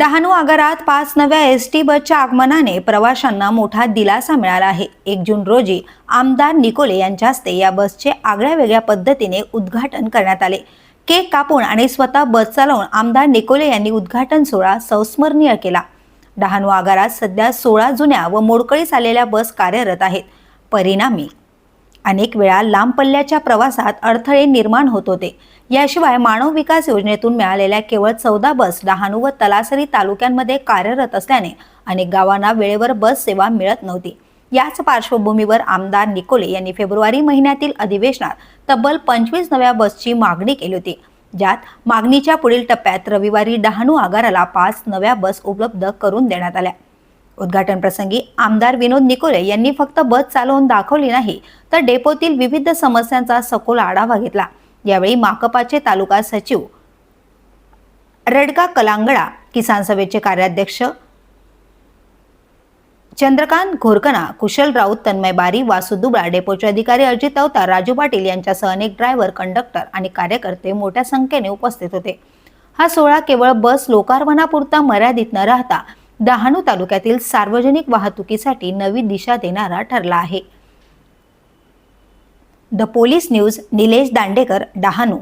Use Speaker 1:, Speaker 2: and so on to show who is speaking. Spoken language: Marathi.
Speaker 1: डहाणू आगारात पाच नव्या एस टी बसच्या आगमनाने प्रवाशांना मोठा दिलासा मिळाला आहे. एक जून रोजी आमदार निकोले यांच्या हस्ते या बसचे आगळ्या वेगळ्या पद्धतीने उद्घाटन करण्यात आले. केक कापून आणि स्वतः बस चालवून आमदार निकोले यांनी उद्घाटन सोहळा संस्मरणीय केला. डहाणू आगारात सध्या सोळा जुन्या व मोडकळीस आलेल्या बस कार्यरत आहेत. परिणामी अनेक वेळा लांब पल्ल्याच्या प्रवासात अडथळे निर्माण होत होते. याशिवाय मानव विकास योजनेतून मिळालेल्या केवळ चौदा बस डहाणू व तलासरी तालुक्यांमध्ये कार्यरत असल्याने अनेक गावांना वेळेवर बस सेवा मिळत नव्हती. याच पार्श्वभूमीवर आमदार निकोले यांनी फेब्रुवारी महिन्यातील अधिवेशनात तब्बल पंचवीस नव्या बसची मागणी केली होती. ज्यात मागणीच्या पुढील टप्प्यात रविवारी डहाणू आगाराला पाच नव्या बस उपलब्ध करून देण्यात आल्या. उद्घाटन प्रसंगी आमदार विनोद निकोले यांनी फक्त बस चालवून दाखवली नाही तर डेपोतील विविध समस्यांचा सखोल आढावा घेतला. यावेळी माकपाचे तालुका सचिव रडका कलांगडा किसान सभेचे कार्याध्यक्ष चंद्रकांत घोरकना कुशल राऊत तन्मय बारी वासू दुबळा डेपोचे अधिकारी अजित अवतार राजू पाटील यांच्यासह अनेक ड्रायव्हर कंडक्टर आणि कार्यकर्ते मोठ्या संख्येने उपस्थित होते. हा सोहळा केवळ बस लोकार्पणापुरता मर्यादित न राहता डहाणू तालुक्यातील सार्वजनिक वाहतुकीसाठी नवी दिशा देणारा ठरला आहे. The police news Nilesh Dandekar Dahanu